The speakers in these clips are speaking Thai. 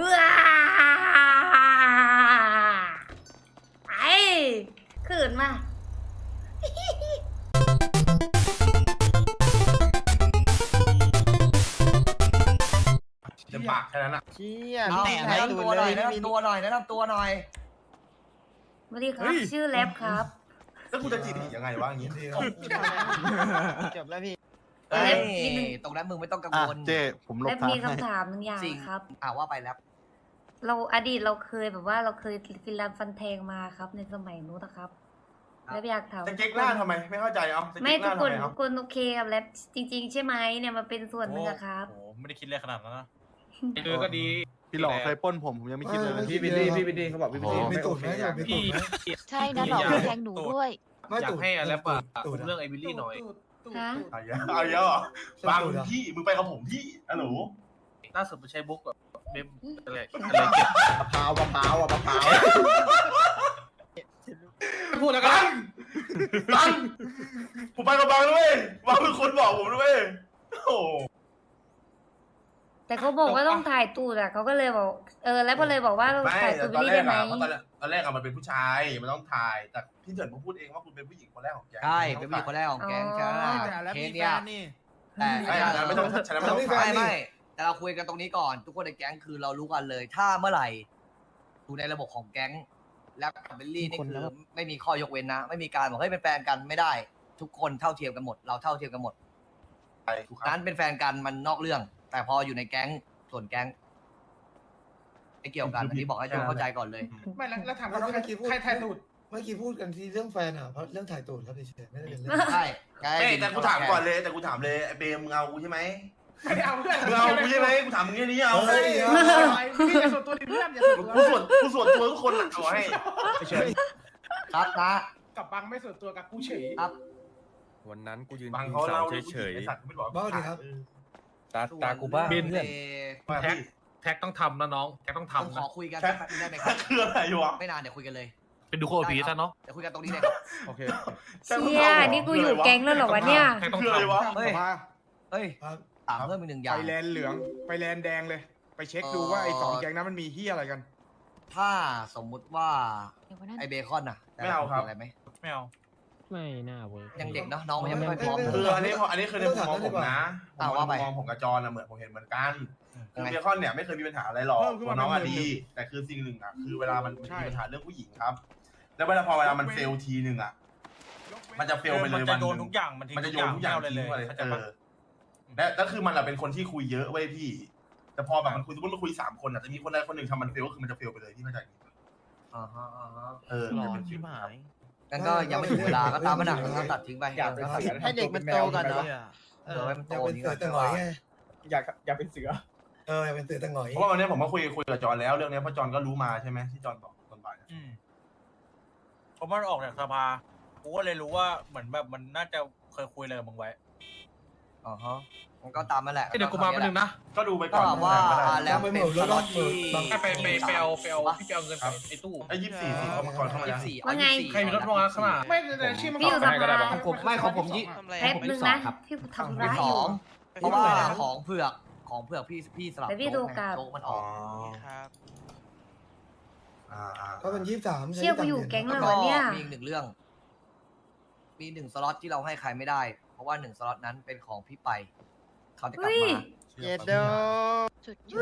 ว้าไอ้ขืนมาเต็มปากแค่นั้นอะ เชี่ยเอาแต่แนะไม่นำดูตัวหเลน่อยยแนะนำตัวหน่อยแนะนำตัวหน่อย สวัสดีครับชื่อแล็บครับ แล้วกูจะจีบอีกยังไงวะอย่างงี้ จบแล้วพี่ เฮ้ยนิดนึง ตรงนั้นมึงไม่ต้องกังอะวลเจ้ผมลบแล็บทางมีให้คำถามหนึ่งอย่างจริงครับ อ่าว่าไปแล้ว เราอดีตเราเคยแบบว่าเราเคยกินร้านฟันแทงมาครับ ในสมัยนู้นนะครับ ครับ แล้วอยากถามจะเก๊กหน้าทำไม ไม่เข้าใจเอาจะไม่เก๊กหทุกน้าคนทำไมเอาทุกคนโอเคกับแล็บจริง ๆ ใช่ไหมเนี่ยมันเป็นส่วนหนึ่งอะครับ โอ้โหไม่ได้คิดเลยขนาดนั้นนะเออก็ดี พี่หลอกเคยปล้นผมผมยังไม่คิดเลยนะพี่บิลลี่พี่บิลลี่เขาบอกพี่บิลลี่โอ้ไม่ไม่โอตูดเคไหมอยากไม่ตูพี่ดไหมใช่นะหลอกแทงหนูด้วย ไม่อยากตูดให้อะไรป่ะตูดเรื่องไอ้บิลลี่หน่อย ฮะเอาเยอะเอาเยอะเหรอตูดบางตูดเหรอพี่มึงไปกับผมพี่อะหนูล่าสุดไปใช้บุ๊กแบบเมมอะไรอะไรเก็บมะพร้าวมะพร้าวอะมะพร้าวพูดแล้วกับันงบังผมไปกับบังด้วยบังเป็นคนบอกผมด้วยโอ้โห แต่เขาบอกว่าต้องถ่ายตูดอะเขาก็เลยบอก เออ แล้วก็เลยบอกว่าต้องไม่ถ่ายแต่ตูดตไปอนรีแรได้กไหมอะเพราะตอนแรกตอนแรกอะมันเป็นผู้ชายมันต้องถ่าย แต่พี่เจิดมาพูดเองว่าคุณเป็นผู้หญิงคนแรกของแกใช่เป็นผู้หญิงคนแรกของแก๊งอ๋อใช่ไหมแต่แล้วเคมีสแฟเนี้ยนนี่แต่ไม่อันนั้นไม่ต้องฉันไม่ต้องไม่ถ่ายไม่ไม่แต่เราคุยกันตรงนี้ก่อน ทุกคนในแก๊งคือเรารู้กันเลย ถ้าเมื่อไหร่อยู่ในระบบของแก๊ง แล้วกับเบลลี่นี่คือไม่มีข้อยกเว้นนะ ไม่มีการบอกเฮ้ยเป็นแฟนกันไม่ได้ ทุกคนเท่าเทียมกันหมด เราเท่าเทียมกันหมดถูกครับนั้นเป็นแฟนกันมันนอกเรื่อง แต่พออยู่ในแก๊งส่วนแก๊งไม่เกี่ยวกันอันนี้บอกให้ทุกคนเข้าใจก่อนเลย ไม่แล้วแล้วถามแล้วว่าเมื่อกี้พูดใครถ่ายตูดเมื่อกี้พูดกันที่เรื่องแฟนอะเพราะเรื่องถ่ายตูดครับเฉยๆไม่ได้เป็นเรื่องใช่ไงเอ้ยแต่กูถามก่อนเลยแต่กูถามเลยไอ้เบมมึงเอากูใช่ไหมไม่ได้เอาเพื่อนมึงเอากูใช่ไหมกูถามมึงแค่นี้เอาเฮ้ยพี่อย่าส่วนตัวดิเพื่อนอย่าส่วนตัวกูส่วนกูส่วนตัวทุกคนอะเอาให้เฉยครับนะกับบังไม่ส่วนตัวกับกูเฉยครับวันนั้นกูยืนบางพิงเขาเสาเล่าเฉยไอ้สัตว์กูไม่บอกบ้าดิครับๆ ตาตากูบ้าส่วนเพื่อนเอ่อว่าแท็กพี่แท็กต้องทำนะน้องแท็กต้องผมทำขอนะคุยกันสักแป๊บนึงได้ไหมครับคืออะไรวะไม่นานเดี๋ยวคุยกันเลยเป็นดูโคตรผีซะเนาะเดี๋ยวคุยกันตรงนี้เลยครับโอเคเชี่ยนี่กูอยู่แก๊งแล้วเหรอวะเนี่ย แท็กต้องคืออะไรทำวะ เฮ้ยมาเฮ้ยครับ ถามเพิ่มอีกหนึ่งอย่าง ไปแลนเหลืองไปแลนแดงเลย ไปเช็คดูว่าไอ้สองแก๊งนั้นมันมีเฮียอะไรกัน ถ้าสมมุติว่าเดี๋ยววันนั้นไอเบคอนน่ะไม่เอาครับ อะไรไหมไม่เอา ไม่น่าเวิร์กยังเด็กเนาะน้องมันยังไม่ค่อยพร้อมไม่คืออันนี้อันนี้คือในมุมมองผมนะอ่าว่าไปมองผมกับจอนอะเหมือนผมเห็นเหมือนกันคือไงเบคอนเนี่ยไม่เคยมีปัญหาอะไรหรอกเพิ่มขึ้นตัวมาน้องอะเป็นหมื่นดีแต่คือสิ่งหนึ่งอะคือเวลามันมีใช่ ปัญหาเรื่องผู้หญิงครับ แล้วเวลาพอเวลามันเฟลทีหนึ่งอะมันจะเฟลไปเลยมันจะวันหโยนึ่นงทุกอย่างมันทิ้งมันจะทุโยกอนย่างทุกอย่างไม่เอาเลยทิ้งไปเลยเข้าใจเอปะอและแล้วคือมันอะเป็นคนที่คุยเยอะเว้ยพี่ แต่พอแบบมันคุยสมมติมันคุยสามคนอะจะมีคนใดคนหนึ่งทำมันเฟลก็คือมันจะเฟลไปเลยที่เข้าใจไหมอ่าฮะอ่าฮะเออหลอนชิบหาย งั้นก็ยังไม่ถึงเวลาก็ตามมันอะก็ตัดทิ้งไปอยากเป็นตัดเสือให้เด็กมันโตก่อนเนาะเออให้มันอโตยากเป็นนี้เสืก่ออนตะหงอยไงอยากอยากเป็นเสือ เอออยากเป็นเสือตะหงอยเพราะว่าวันนี้ผมก็คุยคุยกับจอนแล้วเรื่องนี้เพราะจอนก็รู้มาใช่ไหมที่จอนบอกตอนบ่ายอืมเพราะมันออกจากสภากูก็เลยรู้ว่าเหมือนแบบมันน่าจะเคยคุยอะไรกับมึงไว้อ่าฮะ มันก็ตามนั่นแหละเอ้ยเดี๋ยวกูมาแป๊บนึงนะก็ดูไปก็ก่อนแบบว่าก็ได้อ่าแล้วเป็นสล็อตที่ไปไปไปไปเอาไปเอาพี่ไปเอาเงินไอ้ตู้ไอ้ยี่สิบสี่สิเอามาก่อนเข้ามายี่แล้วสิบสี่ว่าไงเอายี่สิบสี่ใครมีรถลงมาข้างหน้าไม่แต่ชื่อมันพี่อยู่สภาผมไม่ของผมยี่แป๊บนึงนะพี่ทำเป็ร้านยสออยู่งเพราะว่าของเผือกของเผือกพี่พี่สลับแต่พี่โจ๊กดูกลับ โจ๊กมันออ๋ออก ครับอ่าอ่าก็เป็นยี่สิบสามเชี่ยกูอยู่แก๊งแล้แล้ววก็เหรอเนี่ย มีอีกหนึ่งเรื่อง มีหนึ่งสล็อตที่เราให้ใครไม่ได้ เพราะว่าหนึ่งสล็อตนั้นเป็นของพี่ไป เขาจะกลับเฮ้ยมาเย็ดโดสุดยเอ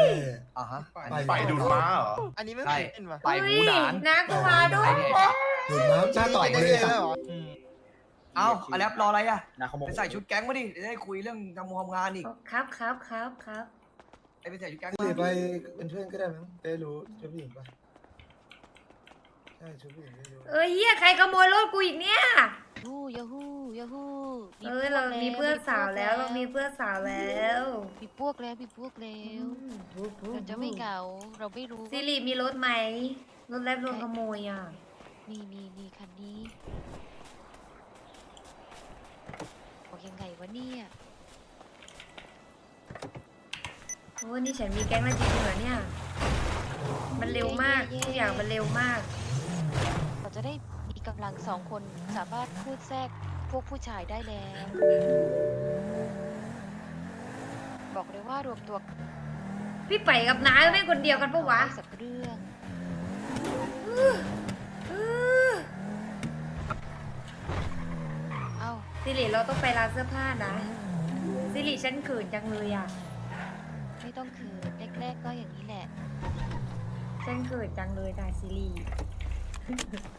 อดออ่าฮะอันไปนี้ไปดูดม้าเหรอ อันนี้ไม่ใช่เคยเห็นว่ะไปหมูหนานน้ากูมาด้วไอ้ยเนี่ยดูดน้ำหน้าต่อยเลยสัตว์อืมเอ้าอะไรรออะไรอะนะเขาบอกไปใส่ชุดแก๊งมาดิจะได้คุยเรื่องทำงานทำงานอีก ครับครับครับครับไอ้ไปใส่ชุดแก๊งเดี๋ยวไปเป็นเพื่อนก็ได้มั้งได้รู้ชุดผู้หญิงปะใช่ชุดผู้หญิงได้รู้เอ้ยเฮียใครขโมยรถกูอีกเนี่ยฮู้ยาฮู้ยาฮู้เอ้ยเรามีเพื่อนสาวแล้วเรามีเพื่อนสาวแล้วมีพวกแล้วมีพวกแล้วอืมเราจะไม่เหงาเราไม่รู้ซิริมีรถไหมรถแลบโดนขโมยอะนี่นี่นี่คันนี้บอกยังไงวะเนี่ยโอ้นี่ฉันมีแก๊งแล้วจริงๆเหรอเนี่ยมันเร็วมากทุกอย่างมันเร็วมาก เราจะได้มี กำลังสองคนสามารถพูดแทรกพวกผู้ชายได้แล้ว บอกเลยว่ารวมตัวพี่ไปกับน้าไม่คนเดียวกันปะวะสักเรื่องเออเอ้าสิริเราต้องไปร้านเสื้อผ้านะสิริฉันเขินจังเลยอะ ไม่ต้องคืนแรกๆก็อย่างนี้แหละฉันเขินจังเลยนะสิริ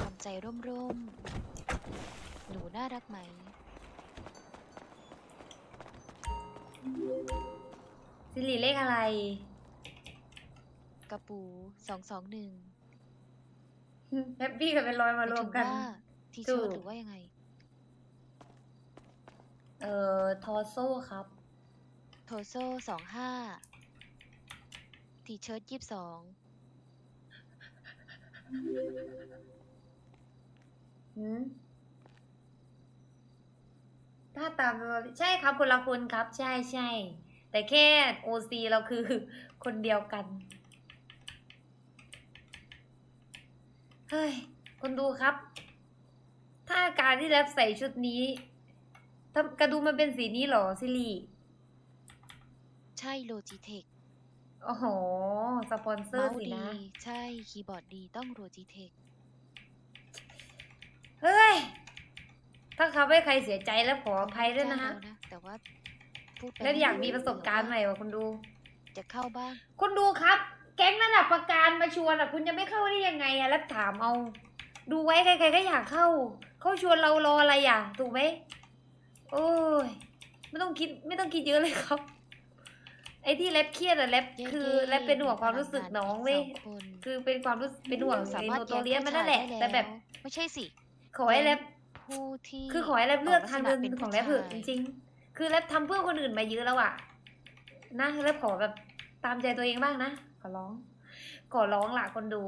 ทำใจร่มๆ หนูน่ารักไหม สิริเลขอะไร กระปูสองสองหนึ่งแฮปปี้กับเป็นร้อยมารวมกัน ทีถูเชิร์กหรือว่ายังไง เอ่อ ทอโซ่ครับ โทโซ่สองห้า ทีเชิร์ตยี่สิบสอง หืมถ้าตามใช่ครับคนละคนครับ ใช่ใช่ แต่แค่โอซีเราคือคนเดียวกัน เฮ้ย คนดูครับ ถ้าการที่แรปใส่ชุดนี้กระดูมันเป็นสีนี้หรอซิลีใช่โลจิเทค โอ้โห สปอนเซอเมาร์ส์สิดี นะ ใช่คีย์บอร์ดดีต้องโลจิเทคเฮ้ย ถ้าเขาให้ใครเสียใจแล้วขออภัยด้วยนะฮะ แต่ว่าพูดไปแล้วอยากมีประสบการณ์ใหม่ว่ะคุณดู จะเข้าบ้างคุณดูครับ แก๊งระดับประการมาชวนอะ คุณจะไม่เข้าได้ยังไงอะ แล้วถามเอา ดูไว้ใครๆก็อยากเข้า เขาชวนเรารออะไรอะ ถูกไหม โอ้ย ไม่ต้องคิดไม่ต้องคิดเยอะเลยครับ ไอ้ที่แรปเครียดอะแรปเย้คือๆแรปเป็นห่วงความรู้สึกน้องเว้ยสองคนคือเป็นความรู้สึกเป็นห่วงสาในมารถโนโตเรียสมันนั่นแหละย้ายแต่แบบผู้ชายได้ล้วไม่ใช่สิขอให้แรปผู้ที่คือขอให้แรปเลือกทางเดินลัษณะป็ของแรปเถอะจผู้ชายริง ๆ คือแรปทำเพื่อคนอื่นมาเยอะแล้วอะนะแรปขอแบบตามใจตัวเองบ้างนะขอร้องขอร้องล่ะคนดู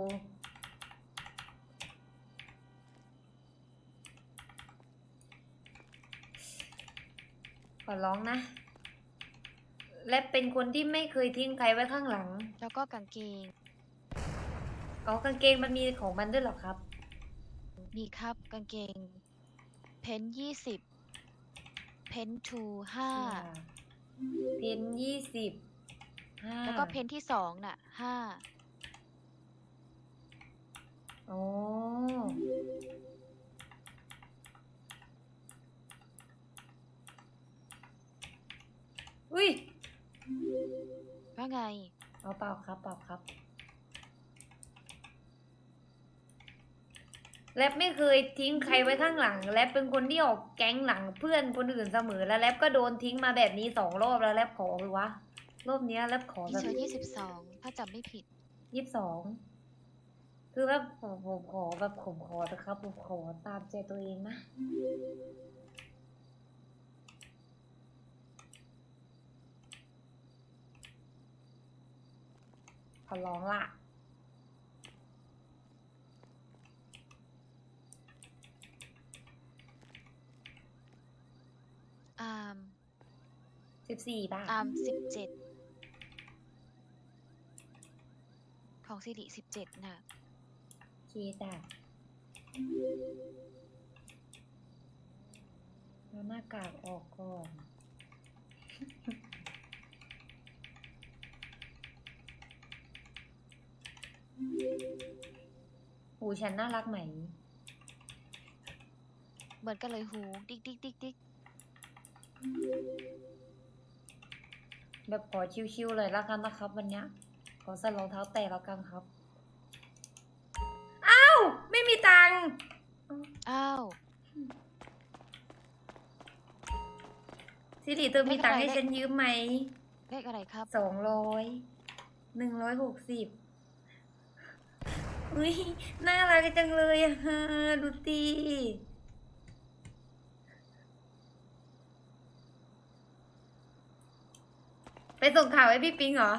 ขอร้องนะ และเป็นคนที่ไม่เคยทิ้งใครไว้ข้างหลังแล้วก็กางเกงเอากางเกงมันมีของมันด้วยเหรอครับ มีครับกางเกง เพนยี่สิบ เพนทูห้า เพนยี่สิบห้าแล้วก็เพนที่สองน่ะห้า โอ้อุ้ย ว่าไง เอาเปล่าครับเปล่าครับแรปไม่เคยทิ้งใครไว้ข้างหลังแรปเป็นคนที่ออกแก๊งหลังเพื่อนคนอื่นเสมอแล้วแรปก็โดนทิ้งมาแบบนี้สองรอบแล้วแรปขอเลยวะรอบเนี้ยแรปขอทีแบบเชิร์ยี่สิบสองถ้าจำไม่ผิดยี่สิบสองคือแบบผมผมขอแบบผมขอนะครับผมขอตามใจตัวเองนะ อร้องละอาร์มสิบสี่บาทอาร์มสิบเจ็ดของสิริสิบเจ็ดน่ะ โอเคจ้ะแล้วหน้ากากออกก่อน หู ฉันน่ารักไหม เหมือนกันเลยหู ดิ๊กดิ๊กดิ๊กดิ๊กแบบขอชิวๆเลยแล้วกันนะครับ วันเนี้ย ขอใส่รองเท้าแตะแล้วกันครับ อ้าว ไม่มีตังค์อ้าว สิริเธอมีตังค์ให้ไม่เป็นไรฉันยืมไหม เลขอะไรครับ สองร้อย หนึ่งร้อยหกสิบ อุ้ยน่ารักจังเลยอะฮะดูตีไปส่งข่าวให้พี่ปิงเหรอ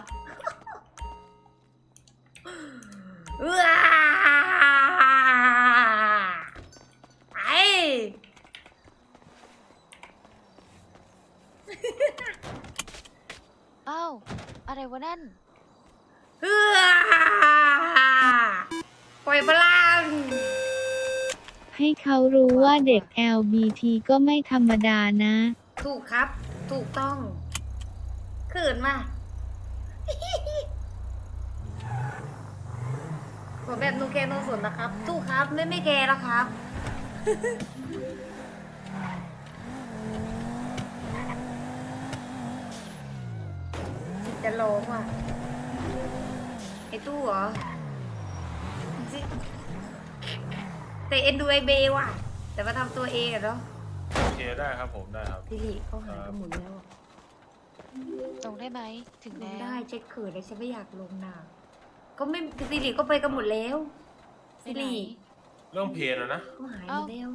ว้าไออ้าว อะไรวะนั่น ให้เขารู้ว่าเด็ก LBT ก็ไม่ธรรมดานะ ถูกครับ ถูกต้องขืนมากผมแบบนูแกนูสนนะครับ ถูกครับไม่ไม่แกแล้วครับ จะร้องว่ะไอ้ตู้เหรอ แต่เอ็นดูไอเบว่ะ แต่มาทำตัวเองอะเนาะโอเคได้ครับผมได้ครับสิริเขาหายกันหมดแล้วอะตรงได้ไหมถึงลแล้งวได้เช็ดเขินเลยฉันไม่อยากลงหนาก็ไม่สิริก็ไปกันหมดแล้วไปสิไหน ริเรื่องเพลนะนะเขาหายหเอ้ามดแล้ว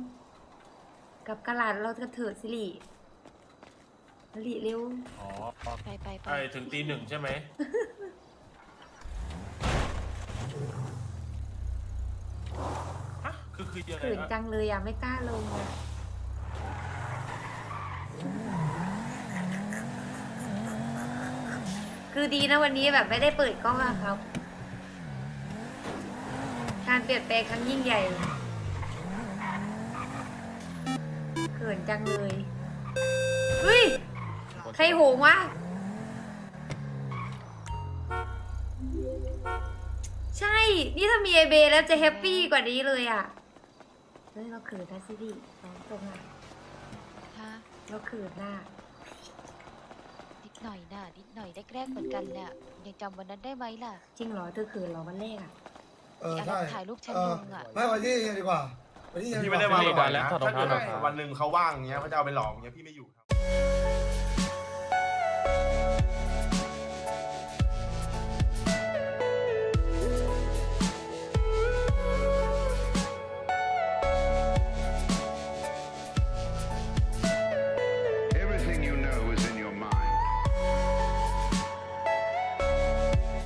กลับกระลาดเราจะเถิดสิริสิริเร็ว อ๋อไปไปไปไอถึงตีหนึ่งใช่ไหมฮะ คืออยังไงขินจังเลยอะไม่กล้าลงอะคือดีนะวันนี้แบบไม่ได้เปิดกล้องอะครับ การเปลี่ยนแปลงครั้งยิ่งใหญ่เขินจังเลยเฮ้ยใครโหงวะใช่ นี่ถ้ามีไอเบแล้วจะแฮปปี้กว่านี้เลยอะ ฮ้ยเราเขินนะซิดิน้องตรงอะฮะเราเขินน่ะนิดหน่อยน่ะนิดหน่อยแรกๆเหมือนกันแหละยังจำวันนั้นได้ไหมล่ะจริงเหรอเธอเขินเหรอวันแรกอะเออที่ใช่ถ่ายรูปฉันเอลอ งอะไม่วันที่ดีกว่าวันที่พี่ดีกไม่ได้ว่ามาบ่อยๆนะถอดรองถ้าเท้าเกิดหน่อยวันหนึ่งเขาว่างเงี้ยเขาจะเอาไปหลอกเงี้ยพี่ไม่อยู่ครับ